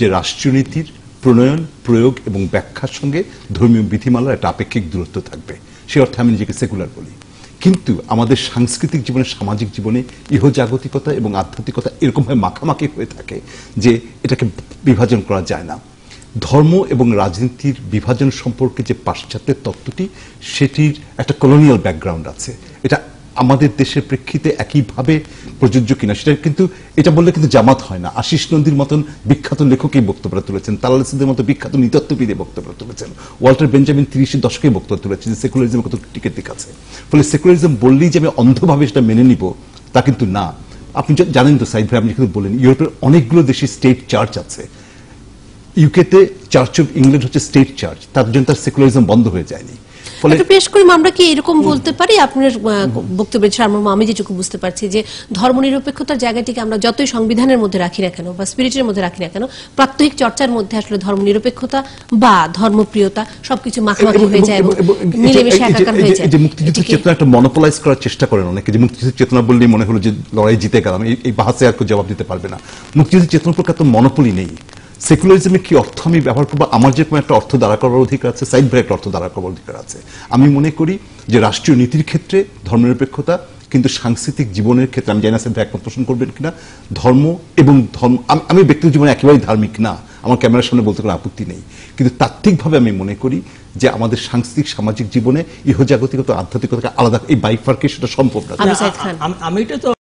যে রাষ্ট্রনীতির প্রণয়ন, প্রয়োগ এবং ব্যাখ্যার সঙ্গে ধর্মীয় বিধিমালার একটা আপেক্ষিক দূরত্ব থাকবে। সে অর্থে আমি নিজেকে সেকুলার বলি। কিন্তু আমাদের সাংস্কৃতিক জীবনে, সামাজিক জীবনে ইহজাগতিকতা এবং আধ্যাত্মিকতা এরকমভাবে মাখামাখি হয়ে থাকে যে এটাকে বিভাজন করা যায় না। ধর্ম এবং রাজনীতির বিভাজন সম্পর্কে যে পাশ্চাত্যের তত্ত্বটি, সেটির একটা কলোনিয়াল ব্যাকগ্রাউন্ড আছে। এটা আমাদের দেশের প্রেক্ষিতে একইভাবে প্রযোজ্য কিনা সেটা কিন্তু, এটা বললে কিন্তু জামাত হয় না। আশিস নন্দীর মতন বিখ্যাত লেখকই বক্তব্য তুলেছেন তালালসিদের মতো বিখ্যাত নৃতত্ত্ববিদে বক্তব্য তুলেছেন, ওয়াল্টার বেঞ্জামিন তিরিশের দশকে বক্তব্য তুলেছেন, যে সেকুলারিজম কত টিকের দিক আছে। ফলে সেকুলারিজম বললেই যে আমি অন্ধভাবে সেটা মেনে নিব, তা কিন্তু না। আপনি জানেন তো সাইদ ভাই, আপনি কিন্তু বলেন, ইউরোপের অনেকগুলো দেশে স্টেট চার্চ আছে। ইউকেতে চার্চ অফ ইংল্যান্ড হচ্ছে স্টেট চার্চ, তার জন্য তার সেকুলারিজম বন্ধ হয়ে যায়নি। পেশ করি আমরা কি এরকম বলতে পারি? আপনার বক্তব্যের সারমর্ম আমি যেটুকু বুঝতে পারছি যে ধর্মনিরপেক্ষতার জায়গাটিকে আমরা যতই সংবিধানের মধ্যে রাখি না কেন বা স্পিরিটের মধ্যে রাখি না কেন প্রাত্যহিক চর্চার মধ্যে আসলে ধর্মনিরপেক্ষতা বা ধর্মপ্রিয়তা সবকিছু মাখামাখি হয়ে যায় এবং মিলেমিশে একাকার হয়ে যায় যে মুক্তিযুদ্ধের চেতনা একটা মনোপলাইজ করার চেষ্টা করেন অনেকে। যে মুক্তিযুদ্ধের চেতনা বললেই মনে হলো যে লড়াই জিতে গেলাম এই- এই বাহাসে আর কেউ জবাব দিতে পারবে না। মুক্তিযুদ্ধের চেতনার প্রকার তো মনোপলি নেই। সেকুলারিজমে কি অর্থ আমি ব্যবহার করব? আমার যে কোনো একটা অর্থ দ্বারা করার অধিকার আছে সাইড ভাই একটা অর্থ দ্বারা করার অধিকার আছে। আমি মনে করি যে রাষ্ট্রীয় নীতির ক্ষেত্রে ধর্মনিরপেক্ষতা কিন্তু সাংস্কৃতিক জীবনের ক্ষেত্রে আমি জানি না ভাই একমত পোষণ করবেন কিনা ধর্ম এবং ধর্ম আমি- ব্যক্তিগত জীবনে একেবারেই ধার্মিক না। আমার ক্যামেরার সামনে বলতে কোনো আপত্তি নেই। কিন্তু তাত্ত্বিকভাবে আমি মনে করি যে আমাদের সাংস্কৃতিক সামাজিক জীবনে ইহজাগতিকতা আধ্যাত্মিকতাকে আলাদা এই বাইফার্কে সেটা সম্ভব না। আবু সাইদ খান। আমি- আমি এটা তো